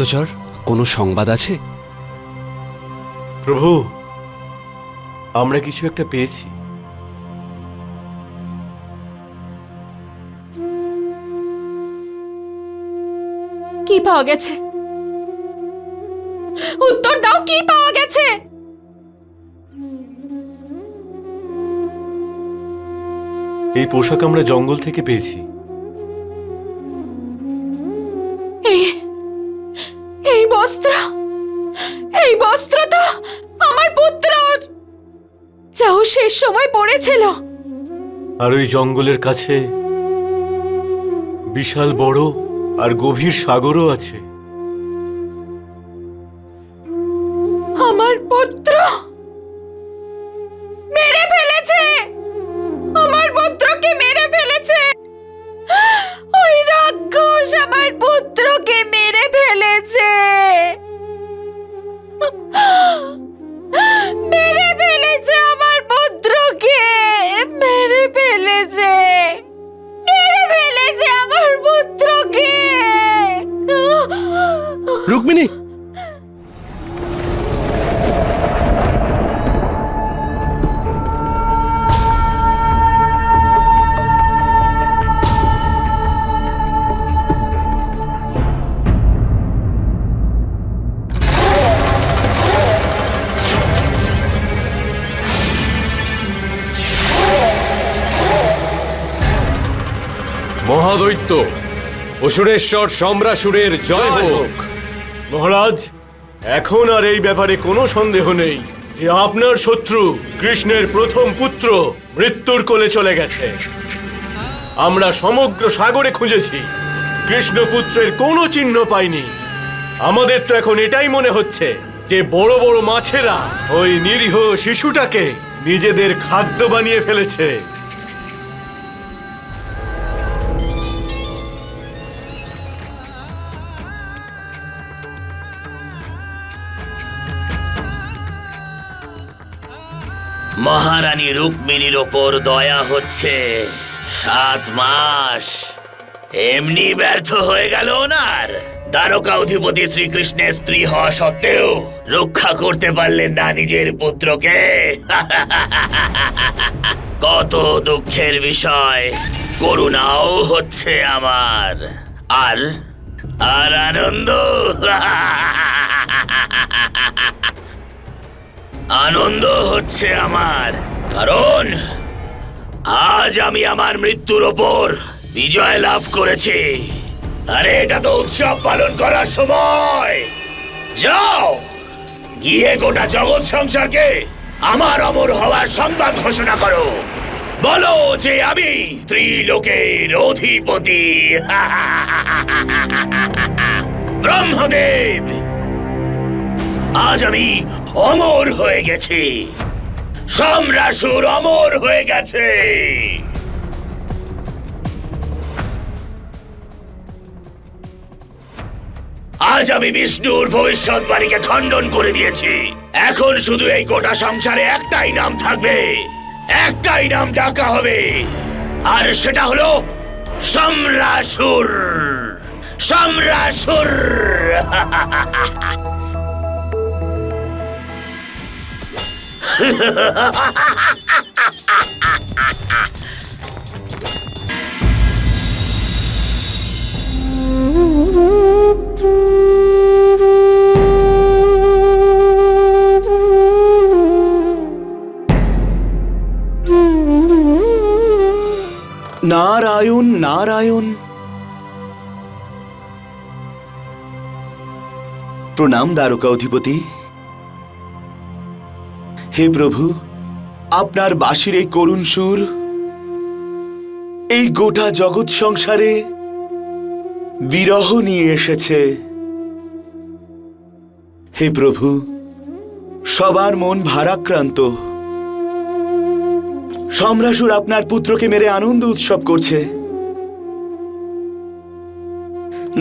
গুপ্তচর কোনো সংবাদ আছে? প্রভু আমরা কিছু একটা পেয়েছি। কি পাওয়া গেছে? উত্তর দাও কি পাওয়া গেছে? এই পোশাক আমরা জঙ্গল থেকে পেয়েছি। এই বস্ত্র তো আমার পুত্রর। যাও শেষ সময় পড়েছিল আর ওই জঙ্গলের কাছে বিশাল বড় আর গভীর সাগরও আছে। মহাদৈত্য অসুরেশ্বর সম্রাসুরের জয় হোক। মহারাজ এখন আর এই ব্যাপারে কোনো সন্দেহ নেই যে আপনার শত্রু কৃষ্ণের প্রথম পুত্র মৃত্যুর কোলে চলে গেছে। আমরা সমগ্র সাগরে খুঁজেছি। কৃষ্ণপুত্রের কোনো চিহ্ন পাইনি। আমাদের তো এখন এটাই মনে হচ্ছে যে বড় বড় মাছেরা ওই নিরীহ শিশুটাকে নিজেদের খাদ্য বানিয়ে ফেলেছে। মহারানী রুক্মিণীর ওপর দয়া হচ্ছে। সাত মাস। এমনি ব্যর্থ হয়ে গেল ওনার। দ্বারকা অধিপতি শ্রীকৃষ্ণের স্ত্রী হওয়া সত্ত্বেও রক্ষা করতে পারলেন না নিজের পুত্রকে। কত দুঃখের বিষয়। করুণাও হচ্ছে আমার। আর আর আনন্দ। আনন্দ হচ্ছে আমার। কারণ আজ আমি আমার মৃত্যুর ওপর বিজয় লাভ করেছি। আরে, এটা তো উৎসব পালন করার সময়। যাও, গিয়ে গোটা জগৎ সংসারকে আমার অমর হওয়ার সংবাদ ঘোষণা করো। বলো যে আমি ত্রিলোকের অধিপতি। ব্রহ্মদেব! আজ আমি অমর হয়ে গেছি। সম্রাসুর অমর হয়ে গেছে। আজ আমি বিষ্ণুর ভবিষ্যৎবাণীকে খণ্ডন করে দিয়েছি। এখন শুধু এই গোটা সংসারে একটাই নাম থাকবে। একটাই নাম ডাকা হবে। আর সেটা হলো সম্রাসুর। সম্রাসুর। নারায়ণ নারায়ণ প্রণাম দ্বারকা অধিপতি হে প্রভু, আপনার বাঁশির এই করুণ সুর, এই গোটা জগৎ সংসারে বিরহ নিয়ে এসেছে। হে প্রভু, সবার মন ভারাক্রান্ত। সম্রাসুর আপনার পুত্রকে মেরে আনন্দ উৎসব করছে।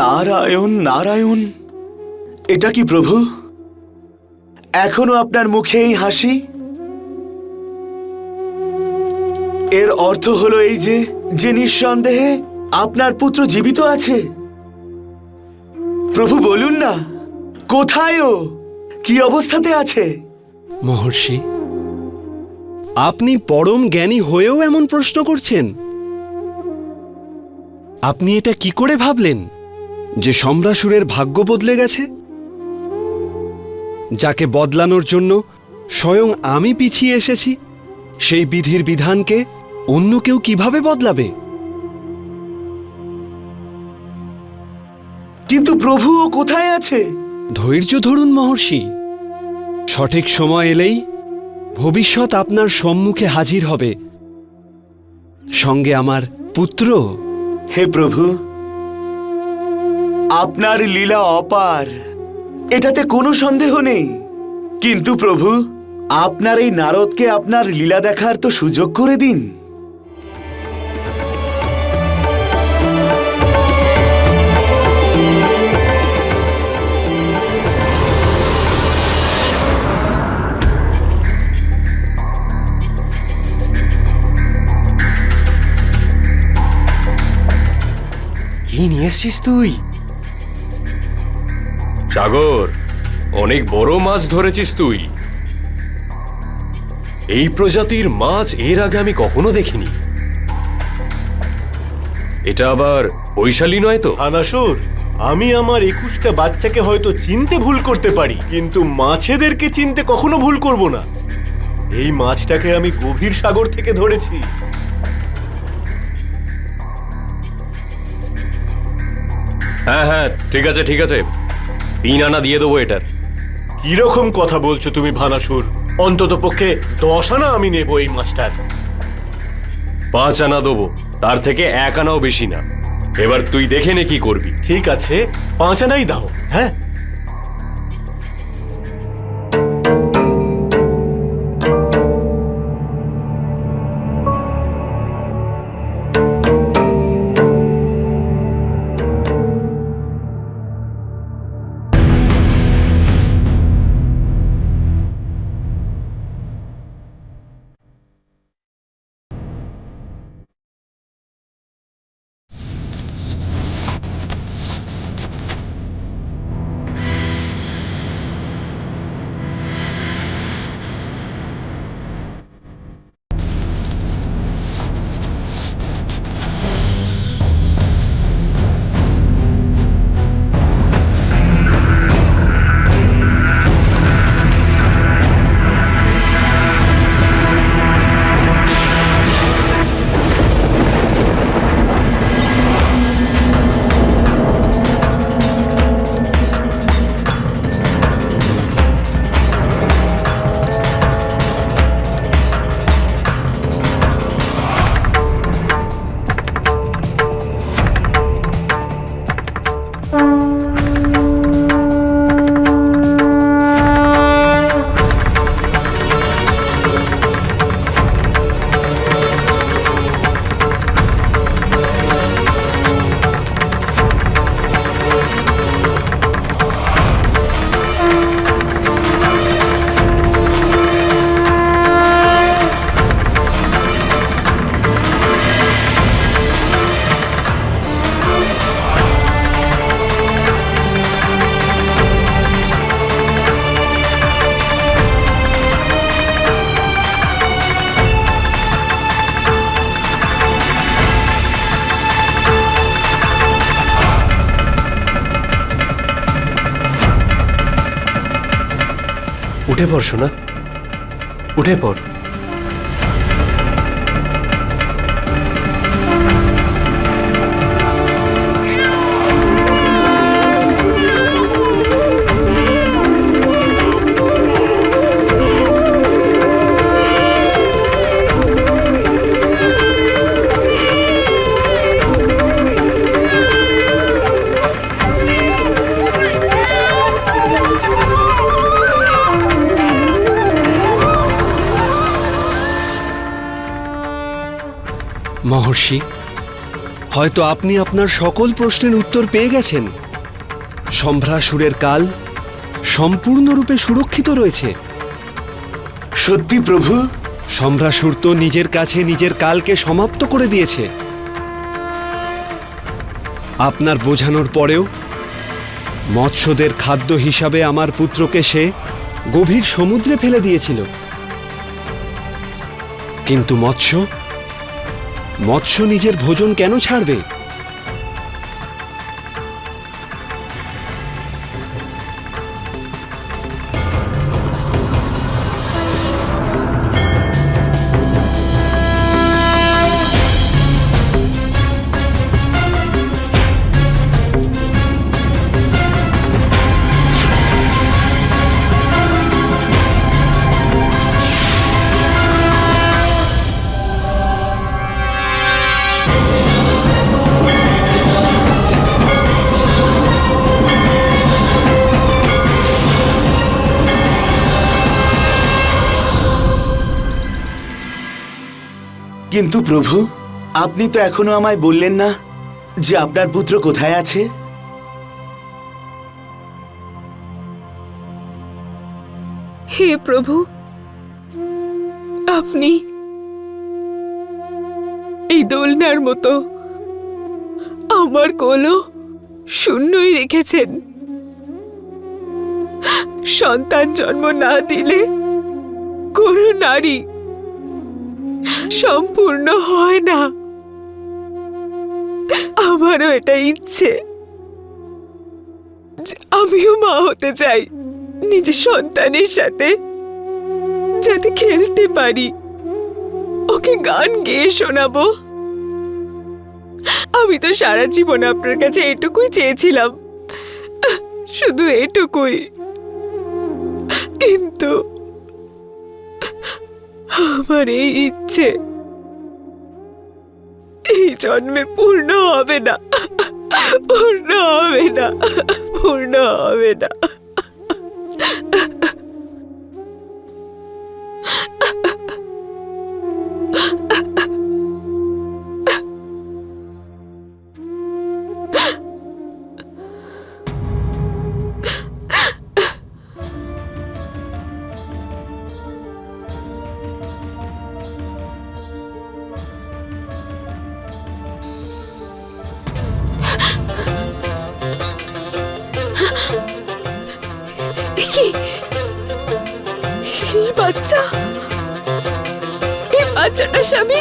নারায়ণ নারায়ণ, এটা কি প্রভু? এখনও আপনার মুখে এই হাসি? এর অর্থ হলো এই যে যে নিঃসন্দেহে আপনার পুত্র জীবিত আছে। প্রভু বলুন না, কোথায় ও কি অবস্থাতে আছে? মহর্ষি, আপনি পরম জ্ঞানী হয়েও এমন প্রশ্ন করছেন। আপনি এটা কি করে ভাবলেন? যে সম্রাসুরের ভাগ্য বদলে গেছে? যাকে বদলানোর জন্য স্বয়ং আমি পিছিয়ে এসেছি সেই বিধির বিধানকে অন্য কেউ কীভাবে বদলাবে? কিন্তু প্রভু ও কোথায় আছে? ধৈর্য ধরুন মহর্ষি। সঠিক সময় এলেই ভবিষ্যৎ আপনার সম্মুখে হাজির হবে। সঙ্গে আমার পুত্র। হে প্রভু আপনার লীলা অপার। এটাতে কোনো সন্দেহ নেই। কিন্তু প্রভু, আপনার এই নারদকে আপনার লীলা দেখার তো সুযোগ করে দিন। কি নিয়ে এসছিস তুই? সাগর অনেক বড় মাছ ধরেছিস তুই। এই প্রজাতির মাছ এর আগে আমি কখনো দেখিনি। এটা আবার বৈশালী নয় তো? আনাসুর আমি আমার একুশটা বাচ্চাকে হয়তো চিনতে ভুল করতে পারি কিন্তু মাছেদেরকে চিনতে কখনো ভুল করব না। এই মাছটাকে আমি গভীর সাগর থেকে ধরেছি। হ্যাঁ হ্যাঁ ঠিক আছে ঠিক আছে। তিন আনা দিয়ে দেবো এটার কীরকম কথা বলছো তুমি ভানাসুর? অন্তত পক্ষে দশ আনা আমি নেব এই মাছটার। পাঁচ আনা দেবো তার থেকে এক আনাও বেশি না। এবার তুই দেখে নে কি করবি। ঠিক আছে পাঁচ আনাই দাও হ্যাঁ? পড় শোনা। উঠে পড়। মহর্ষি হয়তো আপনি আপনার সকল প্রশ্নের উত্তর পেয়ে গেছেন। সম্ভ্রাসুরের কাল সম্পূর্ণরূপে সুরক্ষিত রয়েছে। সত্যি প্রভু? সম্ভ্রাসুর তো নিজের কাছে নিজের কালকে সমাপ্ত করে দিয়েছে। আপনার বোঝানোর পরেও মৎস্যদের খাদ্য হিসাবে আমার পুত্রকে সে গভীর সমুদ্রে ফেলে দিয়েছিল। কিন্তু মৎস্য মৎস্য নিজের ভোজন কেন ছাড়বে? কিন্তু প্রভু, আপনি তো এখনও আমায় বললেন না যে আপনার পুত্র কোথায় আছে? হে প্রভু, আপনি এই দোলনার মতো আমার কোলও শূন্যই রেখেছেন। সন্তান জন্ম না দিলে কোনো নারী সম্পূর্ণ হয় না। আমারও এটা ইচ্ছে। আমিও মা হতে চাই, নিজের সন্তানের সাথে। যাতে খেলতে পারি। ওকে গান গেয়ে শোনাবো। আমি তো সারা জীবন আপনার কাছে এটুকুই চেয়েছিলাম। শুধু এটুকুই। কিন্তু আমার এই ইচ্ছে। এই জন্মে পূর্ণ হবে না। পূর্ণ হবে না। পূর্ণ হবে না। এই বাচ্চা এই বাচ্চাটা স্বামী।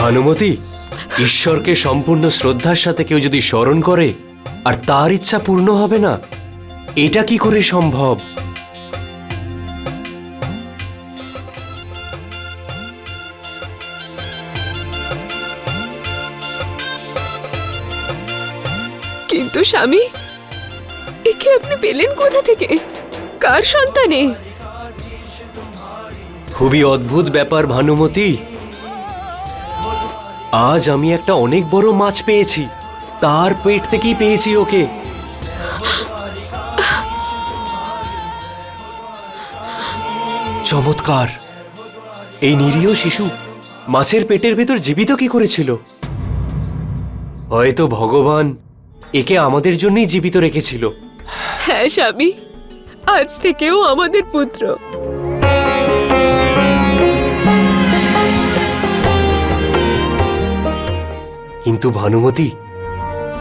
ভানুমতি, ঈশ্বরকে সম্পূর্ণ শ্রদ্ধার সাথে কেউ যদি স্মরণ করে, আর তার ইচ্ছা পূর্ণ হবে না, এটা কি করে সম্ভব? স্বামী? একে আপনি পেলেন কোথা থেকে? কার সন্তানে? খুবই অদ্ভুত ব্যাপার, ভানুমতি। আজ আমি একটা অনেক বড় মাছ পেয়েছি। তার পেট থেকেই পেয়েছি ওকে। চমৎকার। এই নিরীহ শিশু মাছের পেটের ভেতর জীবিত কি করেছিল? হয়তো ভগবান একে আমাদের জন্যই জীবিত রেখেছিল। হ্যাঁ স্বামী। আজ থেকেও আমাদের পুত্র। কিন্তু ভানুমতি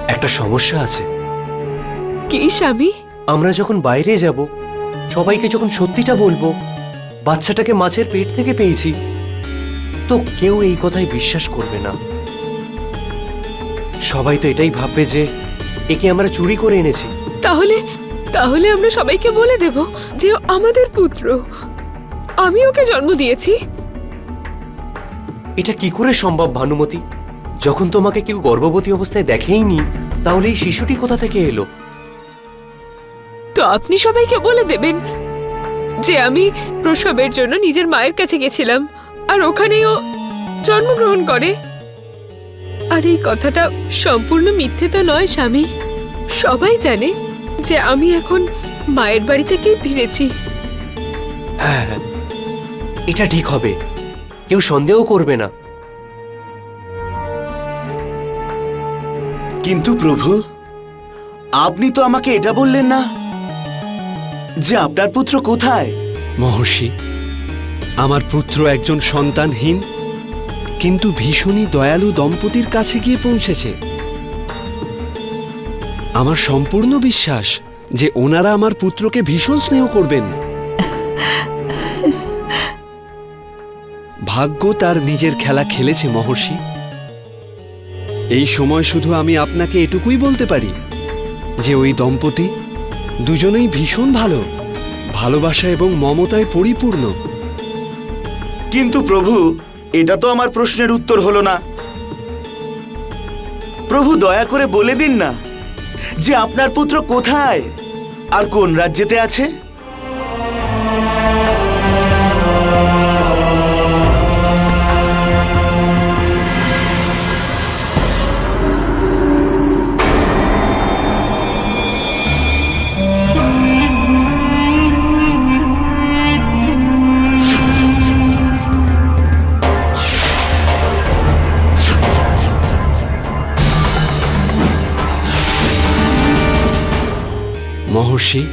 একটা সমস্যা আছে। কি স্বামী? আমরা যখন বাইরে যাব সবাইকে যখন সত্যিটা বলব বাচ্চাটাকে মাছের পেট থেকে পেয়েছি তো কেউ এই কথায় বিশ্বাস করবে না। সবাই তো এটাই ভাববে যে একে আমরা চুরি করে এনেছি। তাহলে তাহলে আমরা সবাইকে বলে দেব যে ও আমাদের পুত্র। আমি ওকে জন্ম দিয়েছি। এটা কি করে সম্ভব ভানুমতি? যখন তোমাকে কেউ গর্ভবতী অবস্থায় দেখেইনি তাহলে এই শিশুটি কোথা থেকে এলো? তো আপনি সবাইকে বলে দেবেন যে আমি প্রসবের জন্য নিজের মায়ের কাছে গেছিলাম আর ওখানেই ও জন্মগ্রহণ করে। আর এই কথাটা সম্পূর্ণ মিথ্যে তো নয় স্বামী। সবাই জানে যে আমি এখন মায়ের বাড়ি থেকেই ফিরেছি। হ্যাঁ। এটা ঠিক হবে। কেউ সন্দেহ করবে না। কিন্তু প্রভু আপনি তো আমাকে এটা বললেন না যে আপনার পুত্র কোথায়? মহর্ষি আমার পুত্র একজন সন্তানহীন কিন্তু ভীষণই দয়ালু দম্পতির কাছে গিয়ে পৌঁছেছে। আমার সম্পূর্ণ বিশ্বাস যে ওনারা আমার পুত্রকে ভীষণ স্নেহ করবেন। ভাগ্য তার নিজের খেলা খেলেছে, মহর্ষি। এই সময় শুধু আমি আপনাকে এটুকুই বলতে পারি যে ওই দম্পতি দুজনেই ভীষণ ভালো, ভালোবাসা এবং মমতায় পরিপূর্ণ। কিন্তু প্রভু এটা তো আমার প্রশ্নের উত্তর হলো না। প্রভু দয়া করে বলে দিন না যে আপনার পুত্র কোথায় আর কোন রাজ্যেতে আছে? মহর্ষি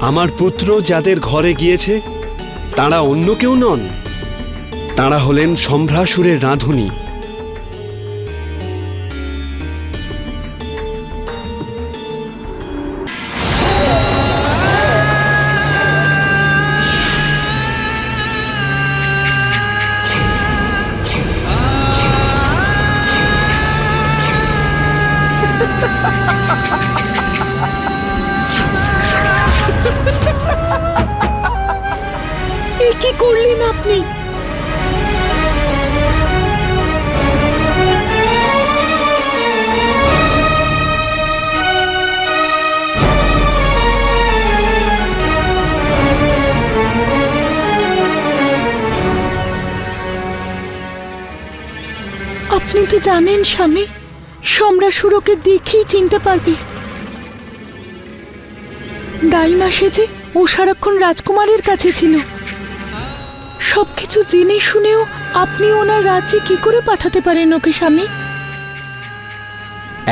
আমার পুত্র যাদের ঘরে গিয়েছে তারা অন্য কেউ নন। তারা হলেন সম্ভ্রাসুরের রাঁধুনি। জানেন স্বামী সম্রাসুরকে দেখেই চিনতে পারবে। দাইমা সেজে ও সারাক্ষণ রাজকুমারের কাছে ছিল। সবকিছু জেনে শুনেও আপনি ওনার রাজ্যে কি করে পাঠাতে পারেন ওকে, স্বামী?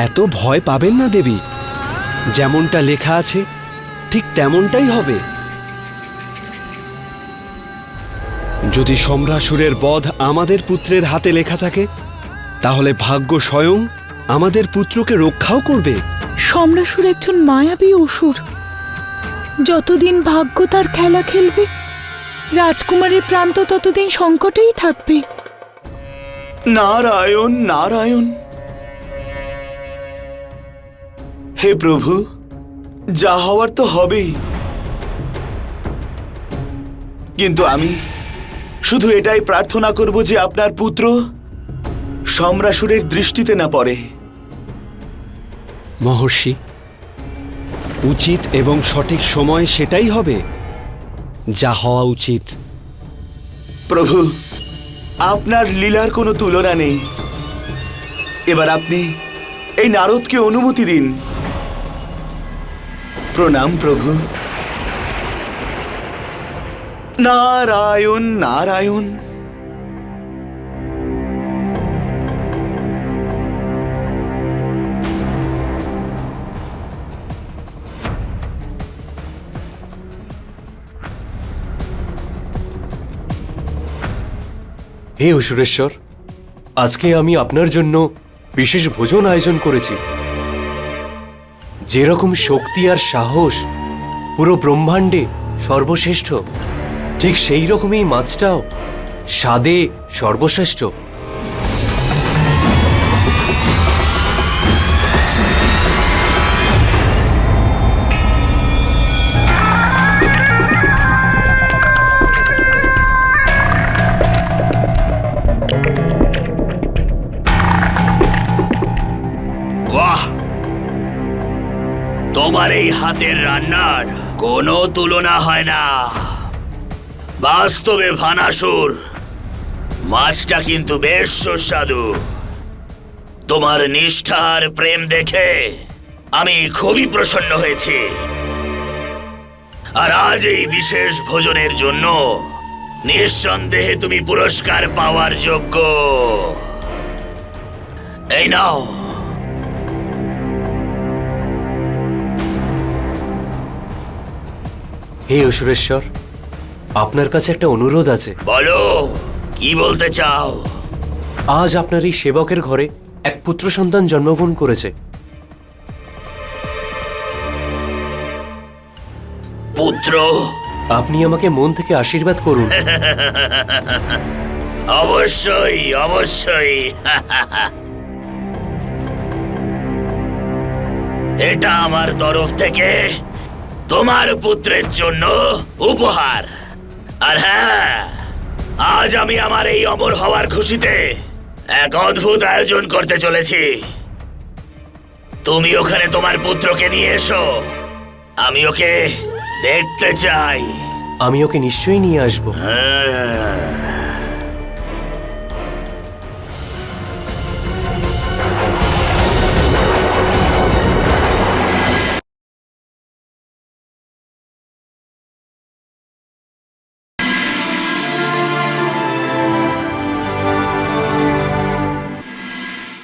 এত ভয় পাবেন না দেবী। যেমনটা লেখা আছে, ঠিক তেমনটাই হবে। যদি সম্রাসুরের বধ আমাদের পুত্রের হাতে লেখা থাকে তাহলে ভাগ্য স্বয়ং আমাদের পুত্রকে রক্ষাও করবে। সম্রাসুর একজন মায়াবী অসুর। যতদিন ভাগ্য তার খেলা খেলবে রাজকুমারের প্রান্ত ততদিন সংকটেই থাকবে। নারায়ণ নারায়ণ। হে প্রভু যা হওয়ার তো হবেই। কিন্তু আমি শুধু এটাই প্রার্থনা করব যে আপনার পুত্র সম্রাসুরের দৃষ্টিতে না পড়ে। মহর্ষি উচিত এবং সঠিক সময় সেটাই হবে যা হওয়া উচিত। প্রভু আপনার লীলার কোনো তুলনা নেই। এবার আপনি এই নারদকে অনুমতি দিন। প্রণাম প্রভু। নারায়ণ নারায়ণ। হে অসুরেশ্বর, আজকে আমি আপনার জন্য বিশেষ ভোজন আয়োজন করেছি। যেরকম শক্তি আর সাহস পুরো ব্রহ্মাণ্ডে সর্বশ্রেষ্ঠ, ঠিক সেই রকমই মাছটাও স্বাদে সর্বশ্রেষ্ঠ। হাতের রান্নার কোনো তুলনা হয় না। বাস্তবে ভানাসুর, মাছটা কিন্তু বেশ সুস্বাদু। তোমার নিষ্ঠার প্রেম দেখে আমি খুবই প্রসন্ন হয়েছি। আর আজ এই বিশেষ ভোজনের জন্য নিঃসন্দেহে তুমি পুরস্কার পাওয়ার যোগ্য। এই নাও। হে অসুরেশ্বর আপনার কাছে একটা অনুরোধ আছে। বলো কি বলতে চাও? আজ আপনার এই সেবকের ঘরে এক পুত্র সন্তান জন্মগ্রহণ করেছে। পুত্র? আপনি আমাকে মন থেকে আশীর্বাদ করুন। অবশ্যই অবশ্যই। এটা আমার তরফ থেকে তোমার পুত্রের জন্য উপহার। আর হ্যাঁ আজ আমি আমার এই অমর হওয়ার খুশিতে এক অদ্ভুত আয়োজন করতে চলেছি। তুমি ওখানে তোমার পুত্রকে নিয়ে এসো। আমি ওকে দেখতে চাই। আমি ওকে নিশ্চয়ই নিয়ে আসব। হ্যাঁ।